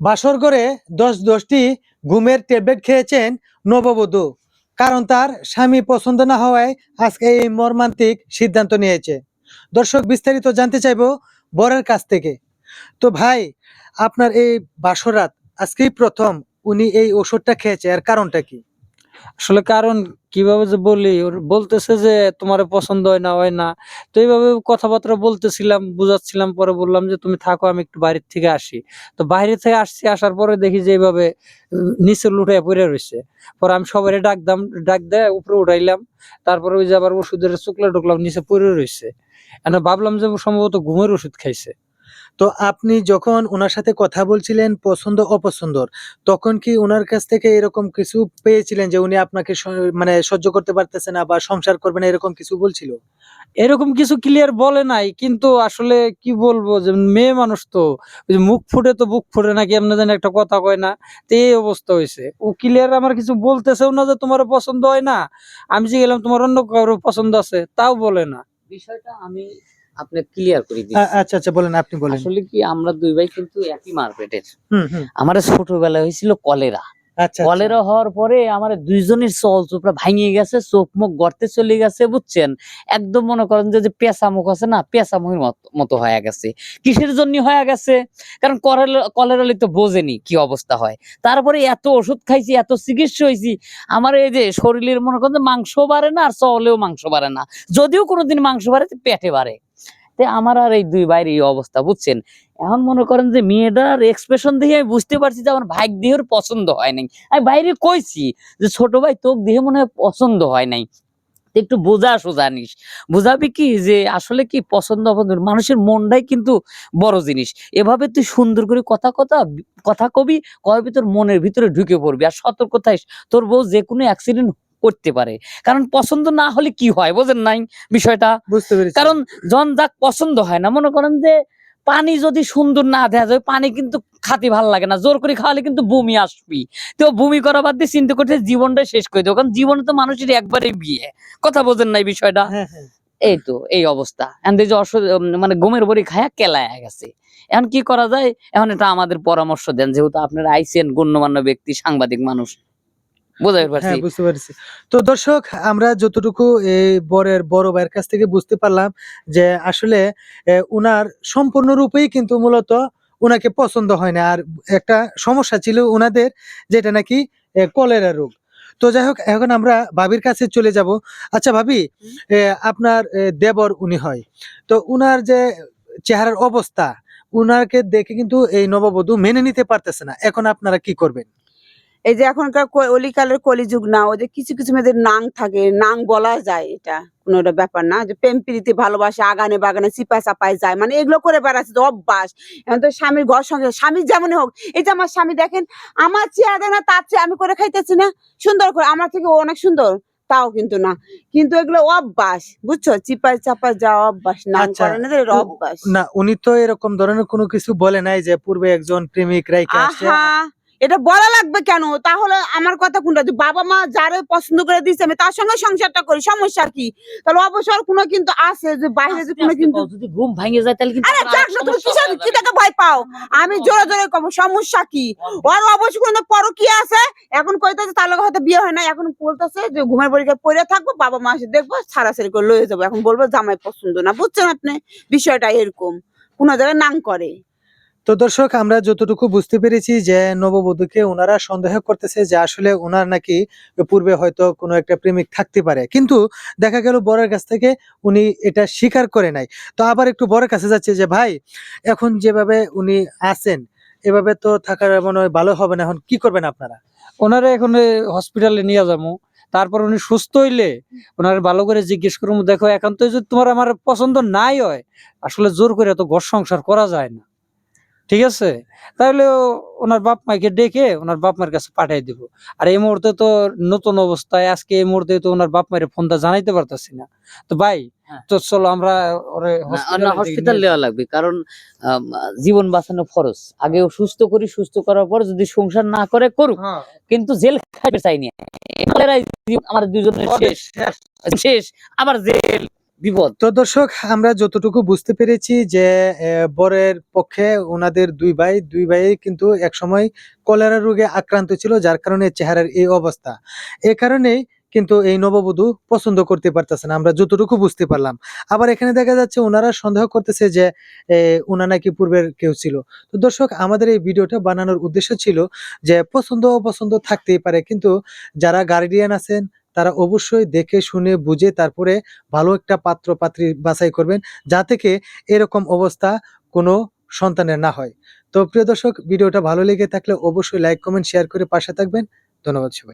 বাসর করে দশ দশটি ঘুমের ট্যাবলেট খেয়েছেন নববধূ। কারণ তার স্বামী পছন্দ না হওয়ায় আজকে এই মর্মান্তিক সিদ্ধান্ত নিয়েছে। দর্শক, বিস্তারিত জানতে চাইব বরের কাছ থেকে। তো ভাই, আপনার এই বাসরাত আজকেই প্রথম, উনি এই ওষুধটা খেয়েছে, এর কারণটা কি? আসলে কারণ কীভাবে যে বলি, ওর বলতেছে যে তোমার পছন্দ হয় না হয় না। তো এইভাবে কথাবার্তা বলতেছিলাম, বুঝাচ্ছিলাম, পরে বললাম যে তুমি থাকো, আমি একটু বাইরের থেকে আসি। তো বাইরে থেকে আসছি, আসার পরে দেখি যে এইভাবে নিচে লুটে পড়ে রয়েছে। পরে আমি সবাই ডাক দাম, ডাক দেয় উপরে উঠাইলাম। তারপরে ওই যে আবার ওষুধের চুকলা ঢুকলাম, নিচে পড়ে রয়েছে। ভাবলাম যে সম্ভবত ঘুমের ওষুধ খাইছে। তো আপনি যখন ওনার সাথে কথা বলছিলেন পছন্দ অপছন্দর তখন কি ওনার কাছ থেকে এরকম কিছু পেয়েছিলেন যে উনি আপনাকে স- মানে সহ্য করতে পারতেছে না বা সংসার করবেন এরকম কিছু বলছিল? এরকম কিছু ক্লিয়ার বলে নাই কিন্তু আসলে কি বলব যে মেয়ে মানুষ তো ওই যে মুখ ফুটে তো বুক ফুটে নাকি এমনি জানি একটা কথা কয় না তো এই অবস্থা হয়েছে। ও ক্লিয়ার আমার কিছু বলতেছেও না যে তোমার পছন্দ হয় না আমি যে গেলাম তোমার অন্য কারও পছন্দ আছে তাও বলে না। বিষয়টা আমি আপনি ক্লিয়ার করে আচ্ছা আচ্ছা বলেন আপনি বলেন। আসলে কি আমরা দুই ভাই কিন্তু একই মার্কেটের আমার ছোটবেলায় হয়েছিল কলেরা। আচ্ছা কলেরা হওয়ার পরে আমার দুইজনের চল চোপড়া ভাঙিয়ে গেছে চোখ মুখ গর্তে চলে গেছে বুঝছেন? একদম মনে করেন যে পেঁচা মুখ আছে না পেঁচা মুখের মত- মতো হয়ে গেছে। কিসের জন্য হয়ে গেছে? কারণ কলেরা কলেরা তো বোঝেনি কি অবস্থা হয়। তারপরে এত ওষুধ খাইছি এত চিকিৎসা হয়েছি আমার এই যে শরীরের মনে করেন যে মাংস বাড়ে না আর চলেও মাংস বাড়ে না। যদিও কোনোদিন মাংস বাড়ে পেটে বাড়ে। তে আমার আর এই দুই বাইরে এই অবস্থা, বুঝছেন? এখন মনে করেন যে মেয়েটার এক্সপ্রেশন দেখে আমি বুঝতে পারছি যে আমার ভাই দেহের পছন্দ হয় নাই। আমি বাইরে কইছি যে ছোট ভাই তোর দেহে মনে হয় পছন্দ হয় নাই। একটু বোঝা সোজা নিস বোঝাবি কি যে আসলে কি পছন্দ মানুষের মনটাই কিন্তু বড় জিনিস। এভাবে তুই সুন্দর করে কথা কথা কথা কবি কবি তোর মনের ভিতরে ঢুকে পড়বি। আর সতর্ক থাকিস। তোর বউ যে কোনো অ্যাক্সিডেন্ট করতে পারে। কারণ পছন্দ না হলে কি হয় বোঝেন নাই বিষয়টা? বুঝতে পেরেছি। কারণ জন যাক পছন্দ হয় না মনে করেন যে পানি যদি সুন্দর না দেখা যায় পানি কিন্তু খাতে ভালো লাগে না। জোর করে খাওয়ালে কিন্তু বমি আসবি তো বমি করা বাদ দিয়ে চিন্তা করতে জীবনটা শেষ করে দেবো। কারণ জীবনে তো মানুষের একবারই বিয়ে। কথা বোঝেন নাই বিষয়টা? হ্যাঁ হ্যাঁ। এই তো এই অবস্থা। এখন মানে গমের বড়ি খায়া কেলায় গেছে। এখন কি করা যায়? এখন এটা আমাদের পরামর্শ দেন। যেহেতু আপনারা আইসেন গণ্যমান্য ব্যক্তি সাংবাদিক মানুষ। বোঝাতে পারছি। হ্যাঁ বুঝতে পারছি। তো দর্শক আমরা যতটুকু এই বরের বড় ভাইয়ের কাছ থেকে বুঝতে পারলাম যে আসলে উনার সম্পূর্ণরূপেই কিন্তু মূলত উনাকে পছন্দ হয় না। আর একটা সমস্যা ছিল উনাদের যেটা নাকি কলেরা রোগ। তো যাই হোক এখন আমরা ভাবির কাছে চলে যাব। আচ্ছা ভাবি আপনার দেবর উনি হয়। তো উনার যে চেহারার অবস্থা উনাকে দেখে কিন্তু এই নববধূ মেনে নিতে পারতেছে না। এখন আপনারা কি করবেন? এই যে এখনকার অলিকালের কলিযুগ না ওই যে কিছু কিছু মেয়েদের নাং থাকে নাং বলা যায় এটা। কোনো একটা ব্যাপার না যে প্রেম প্রীতি ভালোবাসে আগানে বাগানে চিপা চাপায় যায় মানে এগুলো করে বেড়াচ্ছে তো অভ্যাস। এখন তো স্বামীর ঘর সঙ্গে স্বামীর যেমনই হোক এই যে আমার স্বামী দেখেন আমার চেহারা না তার চেয়ে আমি করে খাইতেছি না। সুন্দর করে আমার থেকে অনেক সুন্দর তাও কিন্তু না। কিন্তু এগুলো অভ্যাস বুঝছ? চিপায় চাপায় যাওয়া অভ্যাস নাং আচ্ছা, না অভ্যাস। না উনি তো এরকম ধরনের কোনো কিছু বলে নাই যে পূর্বে একজন প্রেমিক রাইকে আসছে এটা বলা লাগবে কেন? তাহলে আমার কথা কোনটা? যে বাবা মা যারে পছন্দ করে দিচ্ছে আমি তার সঙ্গে সংসারটা করি সমস্যা কি? তাহলে অবসর কোনো কিন্তু আছে যে বাইরে যে কোনো কিন্তু যদি ঘুম ভাঙে যায় তাহলে কিন্তু আরে আবার যাক না তুমি সমস্যা কিসের কি। ভয় পাও? আমি জোরে জোরে কব সমস্যা কি? ওর অবশ্যই কোনো পর কি আছে? এখন কইতাছে তার লগে হয়তো বিয়ে হয় না এখন বলতেছে যে ঘুমের পরীক্ষা পড়ে থাকব বাবা মা এসে দেখব ছাড়াছাড়ি করে লয়ে যাব। এখন বলব জামাই পছন্দ না বুঝছেন আপনি? বিষয়টা এরকম। কোনো জায়গায় নাং করে। তো দর্শক, আমরা যতটুকু বুঝতে পেরেছি যে নববধূকে ওনারা সন্দেহ করতেছে যে আসলে ওনার নাকি পূর্বে হয়তো কোনো একটা প্রেমিক থাকতে পারে। কিন্তু দেখা গেল বরের কাছ থেকে উনি এটা স্বীকার করে নাই। তো আবার একটু বরের কাছে যাচ্ছে যে, ভাই, এখন যেভাবে উনি আছেন, এভাবে তো থাকার মনে হয় ভালো হবে না। এখন কি করবেন আপনারা? ওনারা এখন হসপিটালে নিয়ে যাব। তারপর উনি সুস্থ হইলে ওনারা ভালো করে জিজ্ঞেস করব, দেখো এখন তো যদি তোমার আমার পছন্দ নাই হয়, আসলে জোর করে তো ঘর সংসার করা যায় না। ঠিক আছে? তাহলে ওনার বাপ মাকে ডেকে ওনার বাপ মার কাছে পাঠিয়ে দিব। আর এই মুহূর্তে তো নতুন অবস্থায় আজকে এই মুহূর্তে তো ওনার বাপ মায়ের ফোনটা জানাইতে পারতাছি না। তো ভাই হ্যাঁ। তো চলো আমরা ওরে হসপিটাল নিয়ে দেওয়া লাগবে। কারণ জীবন বাঁচানো ফরজ। আগে সুস্থ করি সুস্থ করার পর যদি সংসার না করে করুক। হ্যাঁ, কিন্তু জেল খাইতে চাইনি আমার দুজনের শেষ। শেষ। শেষ। আবার জেল। বিপদ। তো দর্শক, আমরা যতটুকু বুঝতে পেরেছি যে বরের পক্ষে ওনাদের দুই ভাই দুই ভাই কিন্তু একসময় কলেরা রোগে আক্রান্ত ছিল, যার কারণে চেহারার এই অবস্থা। এ কারণেই কিন্তু এই নববধূ পছন্দ করতে পারতেছে না, আমরা যতটুকু বুঝতে পারলাম। আবার এখানে দেখা যাচ্ছে ওনারা সন্দেহ করতেছে যে ওনা নাকি পূর্বের কেউ ছিল। তো দর্শক, আমাদের এই ভিডিওটা বানানোর উদ্দেশ্য ছিল যে পছন্দ অপছন্দ থাকতেই পারে, কিন্তু যারা গার্ডিয়ান আছেন তারা অবশ্যই দেখে, শুনে, বুঝে তারপরে ভালো একটা পাত্র পাত্রী বাছাই করবেন যা থেকে এরকম অবস্থা কোনো সন্তানের না হয়। তো প্রিয় দর্শক, ভিডিওটা ভালো লেগে থাকলে অবশ্যই লাইক কমেন্ট শেয়ার করে পাশে থাকবেন। ধন্যবাদ সবাই।